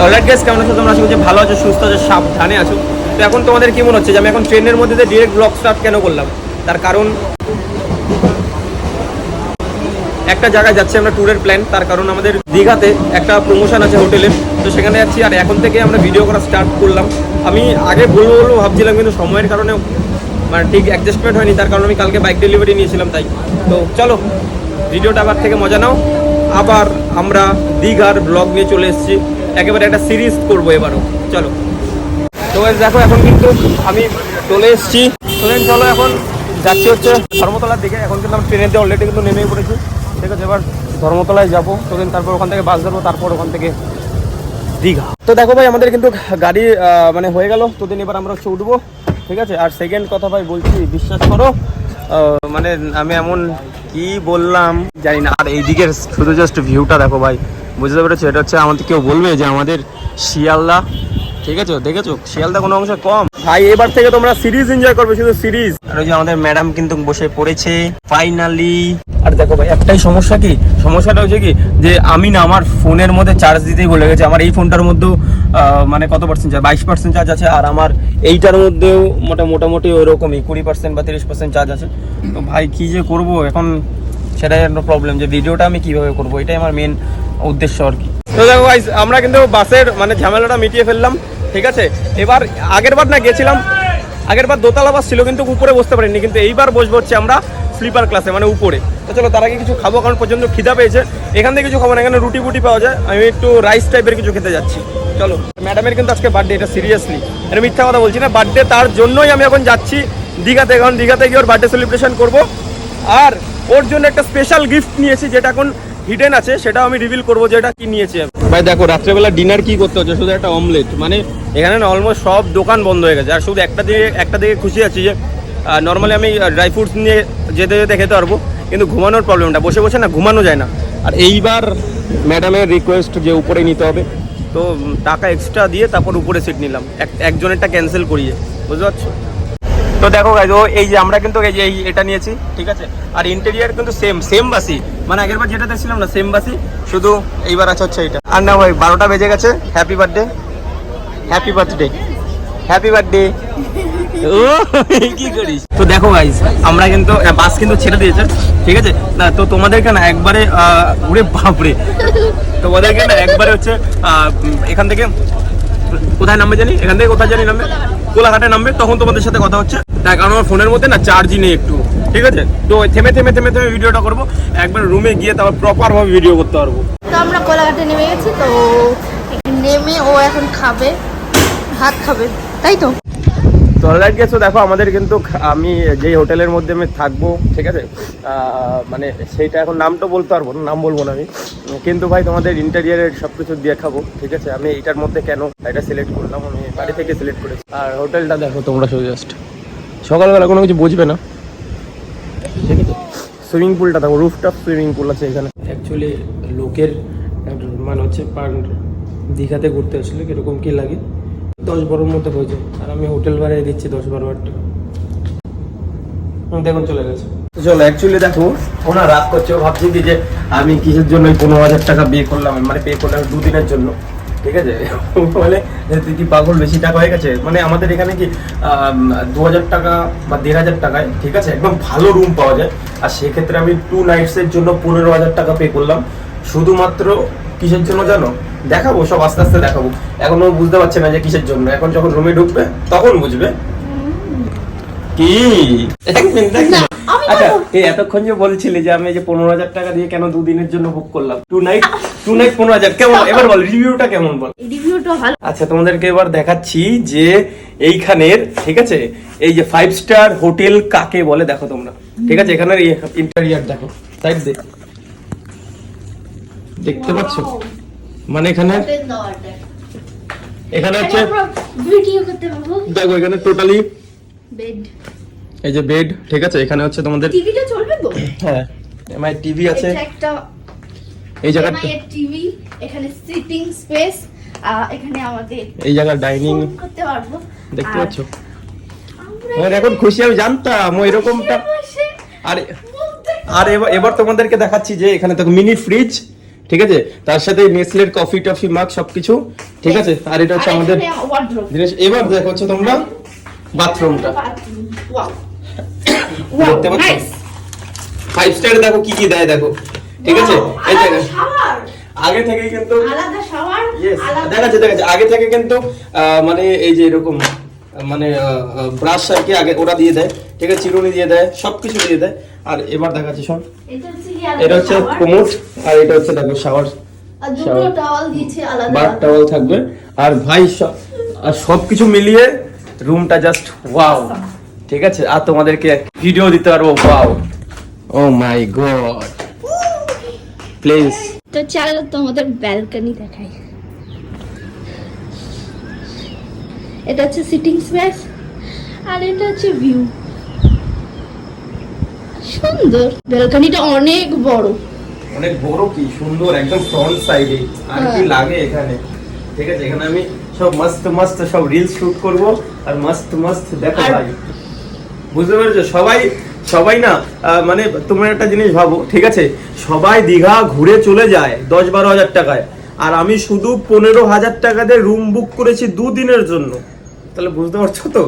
Alright guess কেমন আছো? তোমরা আশা ভালো আছো, সুস্থ আছো, সাবধানে আছো। তো এখন তোমাদের কি মনে হচ্ছে যে আমি এখন ট্রেনের মধ্যে দিয়ে ডিরেক্ট ব্লগ স্টার্ট কেন করলাম? তার কারণ একটা জায়গায় যাচ্ছি আমরা ট্যুরের প্ল্যান তার কারণ আমাদের দীঘাতে একটা প্রমোশন আছে হোটেলের তো সেখানে যাচ্ছি আর এখন থেকে আমরা ভিডিও করা স্টার্ট করলাম। আমি আগে বলব বলব ভাবছিলাম, কিন্তু সময়ের কারণে মানে ঠিক অ্যাডজাস্টমেন্ট হয়নি, তার কারণ আমি কালকে বাইক ডেলিভারি নিয়েছিলাম তাই। তো চলো ভিডিওটা আবার থেকে মজা নাও। আবার আমরা দীঘার ব্লগ নিয়ে চলে এসেছি। একেবারে একটা সিরিজ করব এবারও। চলো। তো দেখো, এখন কিন্তু আমি চলে এসেছি। চলো এখন যাচ্ছি হচ্ছে ধর্মতলার দিকে। এখন কিন্তু আমি ট্রেনের দিয়ে অলরেডি কিন্তু নেমে পড়েছি। ঠিক আছে, এবার ধর্মতলায় যাব। তো তারপর ওখান থেকে বাস ধরবো, তারপর ওখান থেকে দীঘা। তো দেখো ভাই, আমাদের কিন্তু গাড়ি মানে হয়ে গেল। তো দিন এবার আমরা হচ্ছে উঠবো। ঠিক আছে, আর সেকেন্ড কথা ভাই, বলছি, বিশ্বাস করো মানে আমি এমন কি বললাম, জানি না। আর এই দিকের শুধু জাস্ট ভিউটা দেখো ভাই। বুঝতে পেরেছ? এটা হচ্ছে আমাদের কেউ বলবে যে আমাদের শিয়ালদা ঠিক আছে? দেখেছ? শিয়ালদা কোনো অংশে কম। ভাই এবার থেকে তোমরা সিরিজ এনজয় করবে শুধু সিরিজ। আর ওই যে আমাদের ম্যাডাম কিন্তু বসে পড়েছে ফাইনালি আর দেখো ভাই একটাই সমস্যা কি? সমস্যাটা হচ্ছে কি যে আমি না আমার ফোনের মধ্যে চার্জ দিতেই বলে গেছে। আমার এই ফোনটার মধ্যেও মানে কত পার্সেন্ট চার্জ বাইশ পার্সেন্ট চার্জ আছে আর আমার এইটার মধ্যেও মোটা মোটামুটি ওরকমই কুড়ি পার্সেন্ট বা তিরিশ পার্সেন্ট চার্জ আছে। তো ভাই কী যে করব? এখন সেটাই একটা প্রবলেম যে ভিডিওটা আমি কীভাবে করব? এটাই আমার মেন উদ্দেশ্য আর কি। তো দেখো ভাই আমরা কিন্তু বাসের মানে ঝামেলাটা মিটিয়ে ফেললাম, ঠিক আছে? এবার আগের বার না গেছিলাম, আগের বার দোতলা বাস ছিল কিন্তু উপরে বসতে পারিনি, কিন্তু এইবার বসবো হচ্ছে আমরা স্লিপার ক্লাসে মানে উপরে। তো চলো, তার আগে কিছু খাব, কারণ পর্যন্ত খিদা পেয়েছে। এখান থেকে কিছু খাব না, এখানে রুটি বুটি পাওয়া যায়। আমি একটু রাইস টাইপের কিছু খেতে যাচ্ছি। চলো ম্যাডামের কিন্তু আজকে বার্থডে এটা সিরিয়াসলি এটা মিথ্যা কথা বলছি না বার্থডে তার জন্যই আমি এখন যাচ্ছি দীঘাতে, কারণ দীঘাতে গিয়ে ওর বার্থডে সেলিব্রেশন করব। আর ওর জন্য একটা স্পেশাল গিফট নিয়েছি, যেটা এখন হিডেন আছে সেটা আমি রিভিল করব যে এটা কি নিয়েছি। ভাই দেখো রাত্রেবেলা ডিনার কি করতে হচ্ছে? শুধু একটা অমলেট মানে এখানে না অলমোস্ট সব দোকান বন্ধ হয়ে গেছে। আর শুধু একটা দিকে একটা দিকে খুশি আছি যে নর্মালি আমি ড্রাই ফ্রুটস নিয়ে যেতে যেতে খেতে পারব কিন্তু ঘুমানোর প্রবলেমটা বসে বসে না ঘুমানো যায় না। আর এইবার ম্যাডামের রিকোয়েস্ট যে উপরে নিতে হবে। তো টাকা এক্সট্রা দিয়ে তারপর উপরে সিট নিলাম। এক- একজনেরটা ক্যান্সেল করিয়ে। বুঝতে পারছ? তো দেখো গাইজ ও এই যে আমরা কিন্তু এই যে এটা নিয়েছি ঠিক আছে? আর ইন্টেরিয়ার কিন্তু সেম সেম বাসি। মানে আগের বার যেটা দেখছিলাম না সেম বাসি। শুধু এইবার আছে হচ্ছে এটা আর না ভাই বারোটা বেজে গেছে। Happy birthday happy birthday happy birthday ও কি করিস? তো দেখো গাইজ আমরা কিন্তু বাস কিন্তু ছেড়ে দিয়েছে ঠিক আছে? না তো তোমাদেরকে না একবারে উড়ে বাপরে। তোমাদেরকে না একবারে হচ্ছে এখান থেকে কোথায় নামবে জানি? এখান থেকে কোথায় জানি নামবে? কোলাঘাটে নামবে, তখন তোমাদের সাথে কথা হচ্ছে। তার কারণ আমার ফোনের মধ্যে না চার্জই নেই একটু। ঠিক আছে? তো থেমে থেমে থেমে থেমে ভিডিওটা করব। একবার রুমে গিয়ে তারপর প্রপার ভাবে ভিডিও করতে পারব। তো আমরা কোলাঘাটে নেমে গেছি, তো নেমে ও এখন খাবে, ভাত খাবে। তাই তো? তো গেছো, দেখো আমাদের কিন্তু আমি যেই হোটেলের মধ্যে আমি থাকব, ঠিক আছে? মানে সেইটা এখন নামটা বলতে পারব না, নাম বলব না আমি। কিন্তু ভাই তোমাদের ইন্টেরিয়ারের সব কিছু দেখাবো, ঠিক আছে? আমি এটার মধ্যে কেন এটা সিলেক্ট করলাম, আমি বাড়ি থেকে সিলেক্ট করেছি। আর হোটেলটা দেখো তোমরা শুধু জাস্ট সকালবেলা কোনো কিছু বুঝবে না। ঠিক আছে সুইমিং পুলটা দেখো রুফটপ সুইমিং পুল আছে এখানে। অ্যাকচুয়ালি লোকের মানে হচ্ছে দীঘাতে ঘুরতে আসলে কীরকম কি লাগে? দশ বারোর মধ্যে হয়ে যায় আর আমি হোটেল ভাড়ায় দিচ্ছি দশ বারো হাজার দেখুন, চলে গেছে। চলো অ্যাকচুয়ালি দেখো ওনা রাগ করছে ভাবছি কি যে আমি কিসের জন্য পনেরো হাজার টাকা বিয়ে করলাম? মানে পে করলাম দুদিনের জন্য। ঠিক আছে? মানে তুই কি পাগল? বেশি টাকা হয়ে গেছে? মানে আমাদের এখানে কি দু হাজার টাকা বা দেড় হাজার টাকায়, ঠিক আছে? একদম ভালো রুম পাওয়া যায়। আর সেক্ষেত্রে আমি টু নাইটসের জন্য পনেরো হাজার টাকা পে করলাম। শুধুমাত্র কিসের জন্য জানো? দেখাবো সব আস্তে আস্তে দেখাবো। এখনও বুঝতে পারছে না যে কিসের জন্য। এখন যখন রুমে ঢুকবে তখন বুঝবে। কি? এক মিনিট, আচ্ছা এই এতক্ষণ যে বলছিলে যে আমি যে পনেরো হাজার টাকা দিয়ে কেন দুদিনের জন্য বুক করলাম? টু নাইট টু নাইট পনেরো হাজার। কেমন? এবার বল রিভিউটা কেমন বল? রিভিউটা ভালো। আচ্ছা তোমাদেরকে এবার দেখাচ্ছি যে এইখানের ঠিক আছে? এই যে ফাইভ স্টার হোটেল কাকে বলে দেখো তোমরা। ঠিক আছে? এখানের ইন্টেরিয়ার দেখো। সাইড দেখতে পাচ্ছ? মানে এখানে? এখানে হচ্ছে ভিডিও করতে পারব? দেখো এখানে টোটালি বেড এই যে বেড ঠিক আছে এখানে হচ্ছে তোমাদের টিভিটা চলবে তো? হ্যাঁ এমআই টিভি আছে। একটা এই জায়গাটা টিভি এখানে সিটিং স্পেস এখানে আমাদের এই জায়গার ডাইনিং করতে পারব। দেখতে আর পাচ্ছ? আমরা এখন খুশি আমি জানতাম ও এরকমটা আর আর এবার এবার তোমাদেরকে দেখাচ্ছি যে এখানে দেখো মিনি ফ্রিজ ঠিক আছে? তার সাথে নেসলের কফি টফি মাগ সবকিছু ঠিক আছে? আর এটা হচ্ছে আমাদের জিনিস। এবার দেখো হচ্ছে তোমরা বাথরুমটা দেখতে পাচ্ছ? ফাইভ স্টার দেখো কি কি দেয় দেখো। ঠিক আছে? এই দেখো। আগে থেকে কিন্তু আলাদা শাওয়ার দেখা যাচ্ছে দেখা যাচ্ছে। আগে থেকে কিন্তু আহ, মানে এই যে এরকম মানে ব্রাশ আর কি আগে ওরা দিয়ে দেয় ঠিক আছে চিরুনি দিয়ে দেয় সবকিছু দিয়ে দেয়। আর এবার দেখাচ্ছি শোন। এটা হচ্ছে কোমোট আর এটা হচ্ছে দেখো শাওয়ার আর দুটো টাওয়াল দিয়েছে আলাদা বার টাওয়াল থাকবে। আর ভাই আর সবকিছু মিলিয়ে রুমটা জাস্ট ওয়াও ঠিক আছে? আর তোমাদেরকে ভিডিও দিতে পারব wow oh my god please তো চলো তোমাদের ব্যালকনি দেখাই। এটা হচ্ছে সিটিং স্পেস আর এটা হচ্ছে ভিউ সুন্দর। ব্যালকনিটা অনেক বড়। অনেক বড় কি সুন্দর একদম ফ্রন্ট সাইডে আর কি হ্যাঁ। লাগে এখানে? ঠিক আছে এখানে আমি সব মস্ত মস্ত সব রিল শুট করব আর মস্ত মস্ত দেখো ভাই। বুঝতে পেরেছ? সবাই সবাই না মানে তোমরা একটা জিনিস ভাবো ঠিক আছে? সবাই দীঘা ঘুরে চলে যায় দশ বারো হাজার টাকায়। আর আমি শুধু পনেরো হাজার টাকাতে রুম বুক করেছি দুদিনের জন্য। তাহলে বুঝতে পারছ তো?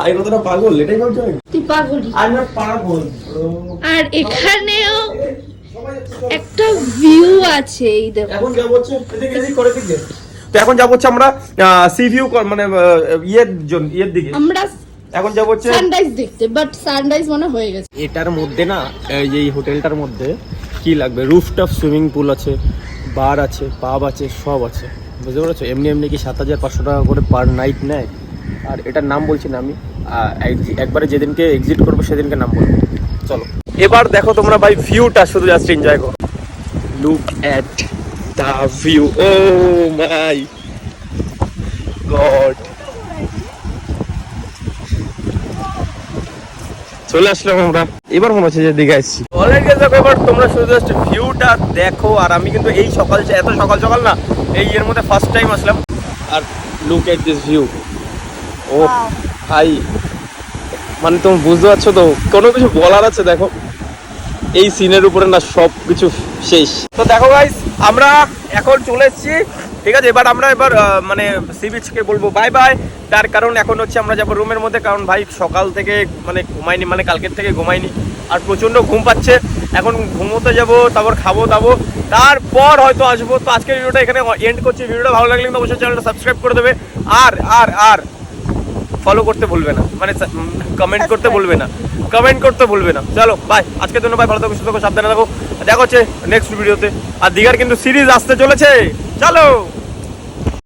আমি কতটা পাগল এটাই ভাবছ তুই পাগলি? আমি পাগল আর এখানেও একটা ভিউ আছে এই দেখো। এখন যাব হচ্ছে এদিকে এদিক করে দিকে। তো এখন যাব হচ্ছে আমরা সি ভিউ মানে ইয়ের জন্য ইয়ের দিকে। আমরা এখন যাব হচ্ছে সানরাইজ দেখতে বাট সানরাইজ মনে হয়ে গেছে। এটার মধ্যে না এই এই হোটেলটার মধ্যে কি লাগবে? রুফটপ সুইমিং পুল আছে বার আছে পাব আছে সব আছে। বুঝতে পেরেছ? এমনি এমনি কি সাত হাজার পাঁচশো টাকা করে পার নাইট নেয়? আর এটার নাম বলছি না আমি। একবারে যেদিনকে এক্সিট করব সেদিনকে নাম বলব। চলো। এবার দেখো তোমরা ভাই ভিউটা শুধু জাস্ট এনজয় করো। Look at the view oh my god চলে আসলাম আমরা। এবার মনে হচ্ছে যে দিঘা এসেছি অলরেডি এবার তোমরা শুধু জাস্ট ভিউটা দেখো আর আমি কিন্তু এই সকাল এত সকাল সকাল না এই এর মধ্যে ফার্স্ট টাইম আসলাম। আর লুক এট দিস ভিউ ও ভাই মানে তুমি বুঝতে পারছ তো কোনো কিছু বলার আছে? দেখো এই সিনের উপরে না সব কিছু শেষ। তো দেখো গাইস আমরা এখন চলে এসেছি ঠিক আছে? এবার আমরা এবার মানে সি বিচকে বলব বাই বাই তার কারণ এখন হচ্ছে আমরা যাব রুমের মধ্যে কারণ ভাই সকাল থেকে মানে ঘুমাইনি মানে কালকের থেকে ঘুমাইনি। আর প্রচণ্ড ঘুম পাচ্ছে। এখন ঘুমোতে যাব তারপর খাব দাবো। তারপর হয়তো আসব। তো আজকের ভিডিওটা এখানে এন্ড করছি। ভিডিওটা ভালো লাগলে কিন্তু অবশ্যই চ্যানেলটা সাবস্ক্রাইব করে দেবে। আর আর আর ফলো করতে ভুলবে না। মানে কমেন্ট করতে ভুলবে না। কমেন্ট করতে ভুলবে না। চলো বাই আজকের জন্য ভাই ভালো থাকো সুস্থ থাকো সাবধানে থাকো। দেখা হচ্ছে নেক্সট ভিডিওতে আর দিঘার কিন্তু সিরিজ আসতে চলেছে। চলো।